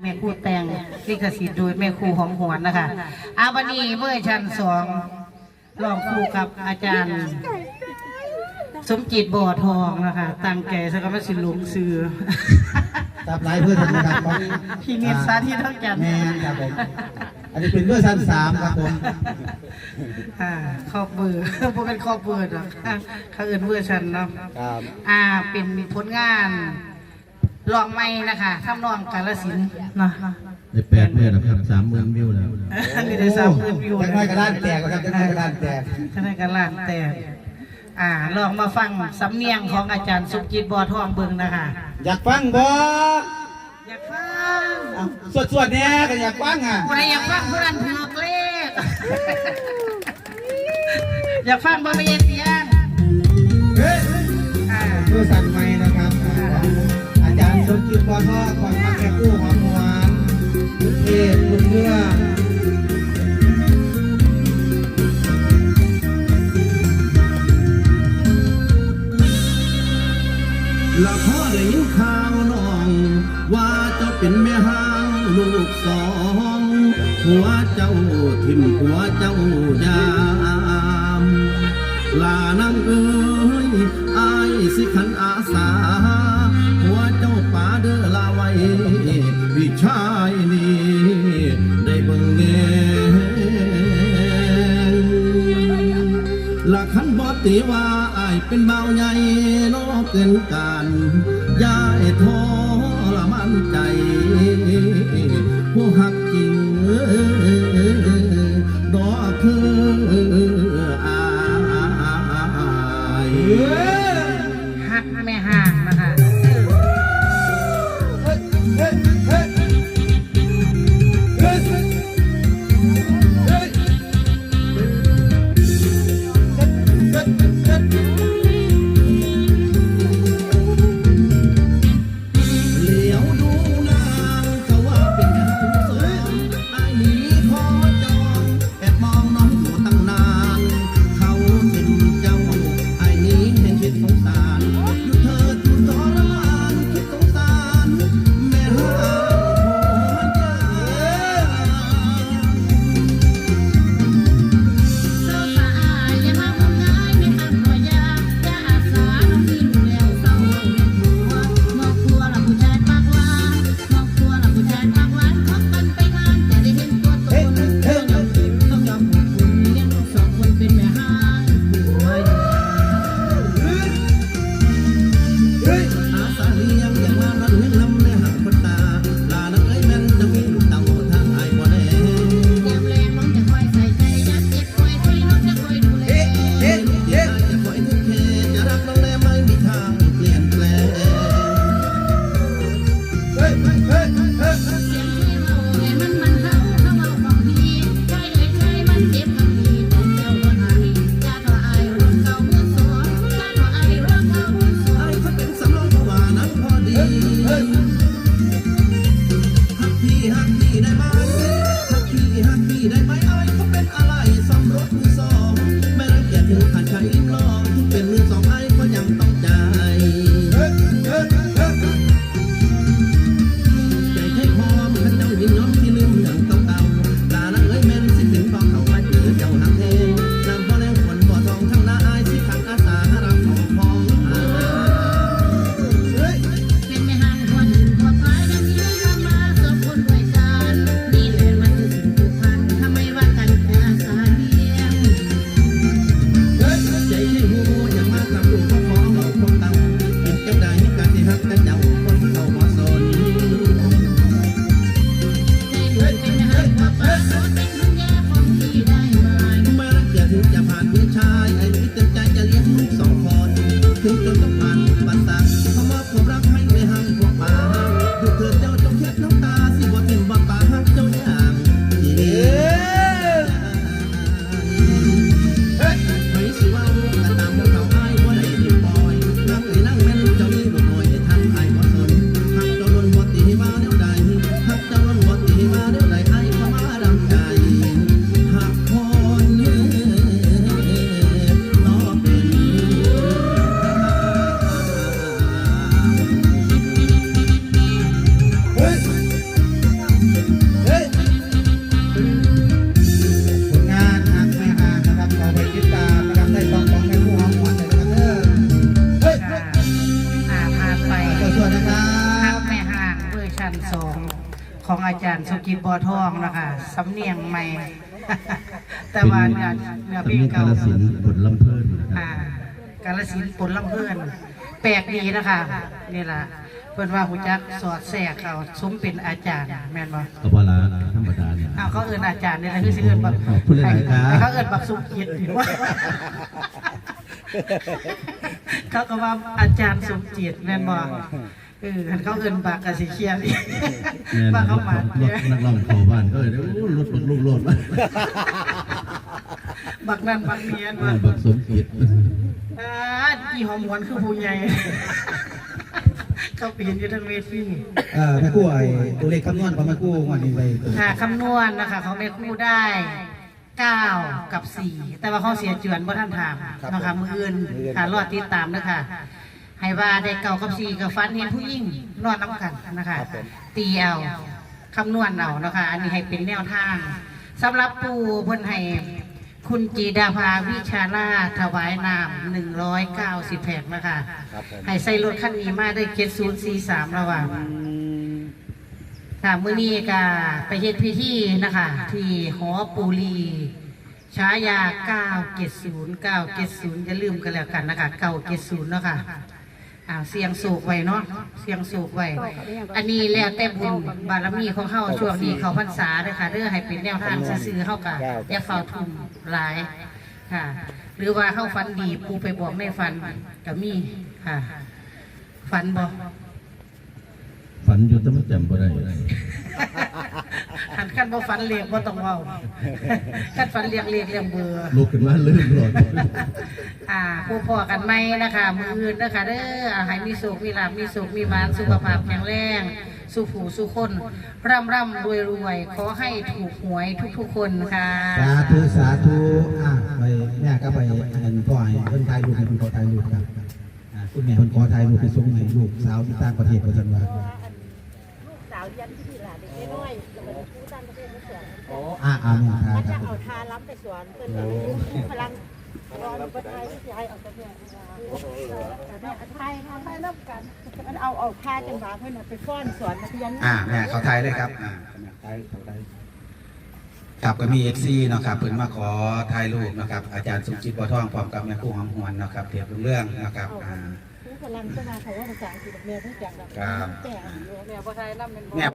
แม่ครูแต่งลิขสิทธิ์โดยแม่ครูหอมหวนนะคะอาวันนี้เวอร์ชันสองลองครูกับอาจารย์ สมจิตบ่อทองนะคะตั้งแก่สักว่าสิหลงซื้อตับหลายเพื่อนนะครับของพี่นิดสาธิตเท่ากันแม่นครับผมอันนี้เป็นเวอร์ชันสามครับผมอ่าครอบเบอร์พวกเป็นครอบเบอร์หรอกเขาเอื่นเวอร์ชันเนาะครับอ่าเป็นผลงาน ลองไม่นะคะทำนองกาลสินธุ์เนาะได้แปดเมื่อแล้วครับสามหมื่นวิวแล้วอันนี้ได้สามหมื่นวิวยังไงกระด้านแตกนะครับยังไงกระด้านแตกท่านได้กระลานแต่อ่าลองมาฟังสำเนียงของอาจารย์สุกิจบ่อทองเบิงนะคะ อยากฟังบ่อยากฟังเอาสวดๆแน่ก็อยากฟังอะใครอยากฟังผู้นั้นถือเลข อยากฟังบ่ไม่เย็นเสียง เฮ้ยอ่าเวอร์ชันใหม่ ย์สมจิตปอทอก่อนมาแก่กู้หอมหวานเทพบุญเรื่อละพ่อได้ยินข่าวน้อง ว่าเจ้าเป็นแม่ห้างลูกสองหัวเจ้าทิมหัวเจ้ายามลานังเอ้ยอายสิขันอาสา ลักขันบอตีว่าอายเป็นเบาใหญ่โลเกินการย่าให้ทรมานใจผู้หักจริงดอกคือ นะครับแม่ห่างเวอร์ชันสองของอาจารย์สุกิตบอทองนะคะสำเนียงใหม่ แต่ว่าเนี่ยเนี่ยเป็นพี่กาเกาลสินธ์บุลำเพิ่นนะครับอ่ากาลสินธ์ปนลำเพื่อน แปลกดีนะคะนี่ล่ะเพื่อนว่าหูจักสอดแทรกเขาสมเป็นอาจารย์แมนบอกบลาธรรมดาเนี่ย อ้าวเขาเอินอาจารย์นี่แหละคือสิเอินบัอบคุณหลายๆคเขาเอินบักสุกิตอยู่ว่าเขาก็ว่าอาจารย์สมจิตแมนบ่ เออคันเขาเอิ้นบักก็สิเครียดอีกแม่ว่าเขารมาถนักร้องเข้าบ้านก็เลยโอ้รถรถลูกรถมาบักนั่นบักเนียนเอว่าอบักสมคิดอ่าอีหอมหวนคือผู้ใหญ่ เขาเปลี่ยนอยู่ทั้งเวทีเอ่อแม่กู้ไอ้ตัวเลขคำนวณของแม่กู้วันนี้ไปค่ะคำนวณนะคะของแม่ครู่ได้ 9 กับ 4 แต่ว่าเขาเสียจวนบ่ท่านถามนะคะมืออื่นค่ะรอดติดตามนะคะ ให้ว่าได้เก่ากับสี่กับฟันเห็นผู้ยิ่งนอนน้ำกันนะคะ ตีเอาคำนวณเอานะคะ อันนี้ให้เป็นแนวทางสำหรับปูเพิ่นให้คุณจีดาภาวิชาลาถวายนาม190แผงนะคะให้ใส่รถคันนี้มาได้เกตศูนย์สี่สามระหว่างค่ะมื้อนี้ก็ไปเฮ็ดพิธีนะคะ ที่หอปูรีฉายา 970 970อย่าลืมกันแล้วกันนะคะ 970เนาะค่ะ อ่าเสียงสูกไว้เนาะเสียงสูกไว้อันนี้แล้วแต่บุญบารมีของเฮาช่วงนี้เขาพรรษาเด้อค่ะเด้อให้เป็นแนวทางซื่อๆเฮาก็อย่าเฝ้าทุ่มหลายค่ะ หรือว่าเฮาฝันดีปูไปบอกในฝันก็มีค่ะฝันบ่ฝันอยู่แต่มันจำบ่ได้ หันขั้นบ่ฝันเรียกบ่ต้องเว้าขั้นฝันเรียกเรียกเรียกเบอร์ลุกขึ้นมาลืมรถอ่าผู้พอกันไหมนะคะ มืออื่นนะคะเด้ออ่าให้มีสุขมีลาภมีสุขมีบ้านสุขภาพแข็งแรงสุขหูสุขคน ร่ำร่ำรวยรวยขอให้ถูกหวยทุกๆคนค่ะสาธุสาธุอะไปแม่ก็ไปอันนั้นพ่อให้เพิ่นถ่ายรูปให้เพิ่นขอถ่ายรูปครับอ่าคุณแม่เพิ่นขอถ่ายรูปไปส่งให้ลูกสาวที่ต่างประเทศว่าซั่นว่าสาว เรียันที่นี่ล่ะเด็กน้อยๆแล้วก็ผู้ต่างประเทศมาสวนอ่าอ่าแม่ถ่ายมาคจะรับเอาทาล้ำไปสวนเพิ่นจะมีพลังรอนประเทศที่ให้เอาประเทศแม่ไทยทำให้รับกันมันเอาเอาผ้าจังหวะเพิ่นเอาไปฟ้อนสวนนักเรียนอ่าแม่เขาถ่ายเลยครับอ่าถ่ายเขาถ่ายครับก็มี FC เนาะครับเพิ่นมาขอถ่ายรูปนะครับอาจารย์สุจิตบัวทองพร้อมกับแม่ครูหอมหวนเนาะครับเทียบเรื่องนะครับอ่า ผู้พลังจะมาเขาว่าภาษาอังกฤษแม่เพิ่งจักแบบครับ แต่อยู่แม่บ่ไทยนำเป็นแม่